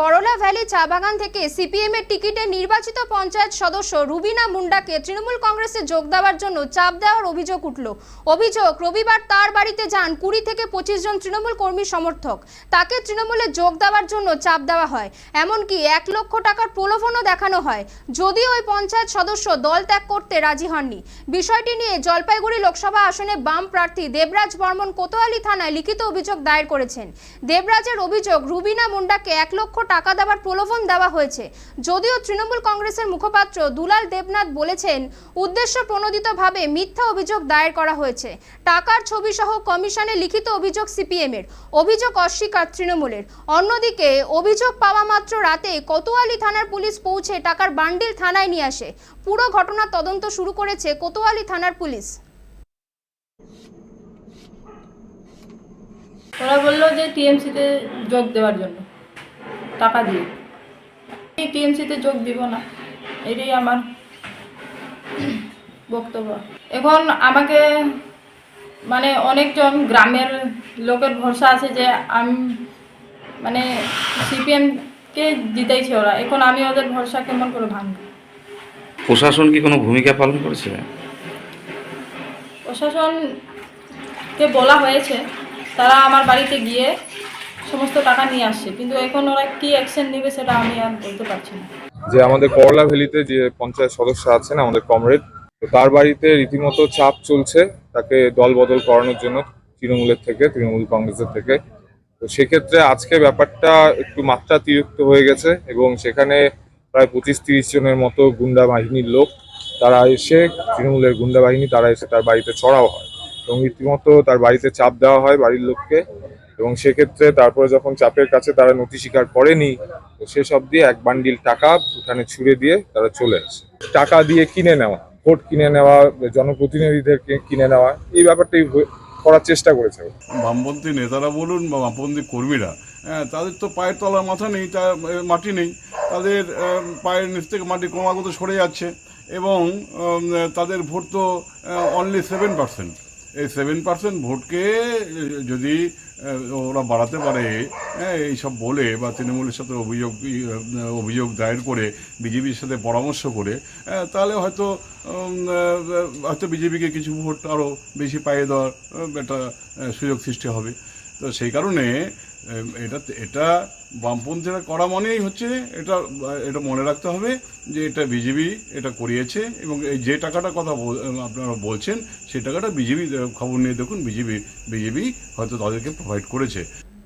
করলা ভ্যালি চা বাগান থেকে সিপিএম এর টিকিটে নির্বাচিত পঞ্চায়েত সদস্য রুবিনা মুন্ডাকে তৃণমূল কংগ্রেসে যোগ দেওয়ার জন্য চাপ দেওয়ার অভিযোগ উঠল। অভিযোগ, রবিবার তার বাড়িতে যান কুড়ি থেকে পঁচিশ জন তৃণমূল কর্মী সমর্থক। তাকে তৃণমূলে যোগ দেওয়ার জন্য চাপ দেওয়া হয়। এমনকি এক লক্ষ টাকার প্রলোভনও দেখানো হয়। যদিও ওই পঞ্চায়েত সদস্য দল ত্যাগ করতে রাজি হননি। বিষয়টি নিয়ে জলপাইগুড়ি লোকসভা আসনে বাম প্রার্থী দেবরাজ বর্মন কোতোয়ালি থানায় লিখিত অভিযোগ দায়ের করেছেন। দেবরাজের অভিযোগ, রুবিনা মুন্ডাকে এক লক্ষ টাকা দেওয়ার প্রলোভন দেওয়া হয়েছে। যদিও তৃণমূল কংগ্রেসের মুখপাত্র দুলাল দেবনাথ বলেছেন, উদ্দেশ্য প্রণোদিতভাবে মিথ্যা অভিযোগ দায়ের করা হয়েছে। টাকার ছবি সহ কমিশনে লিখিত অভিযোগ সিপিএম এর অভিযোগ অস্বীকার তৃণমূলের। অন্যদিকে, অভিযোগ পাওয়া মাত্র রাতে কোতোয়ালি থানার পুলিশ পৌঁছে টাকার বান্ডিল থানায় নিয়ে আসে। পুরো ঘটনার তদন্ত শুরু করেছে কোতোয়ালি থানার পুলিশ। ওরা বলল যে টিএমসিতে যোগ দেওয়ার জন্য। টাকা দিয়ে। এই টিএমসিতে যোগ দিব না এটাই আমার বক্তব্য। এখন আমাকে মানে অনেকজন গ্রামের লোকের ভরসা আছে যে আমি মানে সিপিএমকে জিতাইছে ওরা এখন আমি ওদের ভরসা কেমন করে ভাঙব? প্রশাসন কি কোনো ভূমিকা পালন করেছে? প্রশাসনকে বলা হয়েছে তারা আমার বাড়িতে গিয়ে সমস্ত টাকা নিয়ে আসছে। কিন্তু এখন ওরা কি অ্যাকশন নেবে সেটা আমি আর বলতে পারছি না। যে আমাদের করলা ভ্যালিতে যে পঞ্চায়েত সদস্য আছেন, আমাদের কমরেড, তো তার বাড়িতে রীতিমতো চাপ চলছে তাকে দল বদল করানোর জন্য তৃণমূলের থেকে, তৃণমূল কংগ্রেসের থেকে। তো সেক্ষেত্রে আজকে ব্যাপারটা একটু মাত্রাতিরিক্ত হয়ে গেছে এবং সেখানে প্রায় পঁচিশ তিরিশ জনের মতো গুন্ডা বাহিনীর লোক তারা এসে, তৃণমূলের গুন্ডা বাহিনী তারা এসে তার বাড়িতে চড়াও হয়। এবং রীতিমতো তার বাড়িতে চাপ দেওয়া হয় বাড়ির লোককে। এবং সেক্ষেত্রে তারপরে যখন চাপের কাছে তারা নথি স্বীকার করেনি সেসব দিয়ে এক বান্ডিল টাকা উঠানে ছুড়ে দিয়ে তারা চলে আসে। টাকা দিয়ে কিনে নেওয়া ভোট কিনে নেওয়া জনপ্রতিনিধিদের কিনে নেওয়া এই ব্যাপারটাই করার চেষ্টা করেছে। বামপন্থী নেতারা বলুন বা বামপন্থী কর্মীরা হ্যাঁ, তাদের তো পায়ের তলার মাথা নেই তা মাটি নেই। তাদের পায়ের নিচ থেকে মাটি ক্রমাগত সরে যাচ্ছে এবং তাদের ভোট তো অনলি সেভেন পার্সেন্ট এই সেভেন পার্সেন্ট ভোটকে যদি ওরা বাড়াতে পারে হ্যাঁ, এইসব বলে বা তৃণমূলের সাথে অভিযোগ অভিযোগ দায়ের করে বিজেপির সাথে পরামর্শ করে তাহলে হয়তো হয়তো বিজেপিকে কিছু ভোট আরও বেশি পাইয়ে দেওয়ার একটা সুযোগ সৃষ্টি হবে। তো সেই কারণে এটা এটা বামপন্থীরা করা মানেই হচ্ছে এটা এটা মনে রাখতে হবে যে এটা বিজেপি এটা করিয়েছে এবং এই যে টাকাটা কথা আপনারা বলছেন, সেই টাকাটা বিজেপি খবর নিয়ে দেখুন, বিজেপি বিজেপি হয়তো তাদেরকে প্রোভাইড করেছে।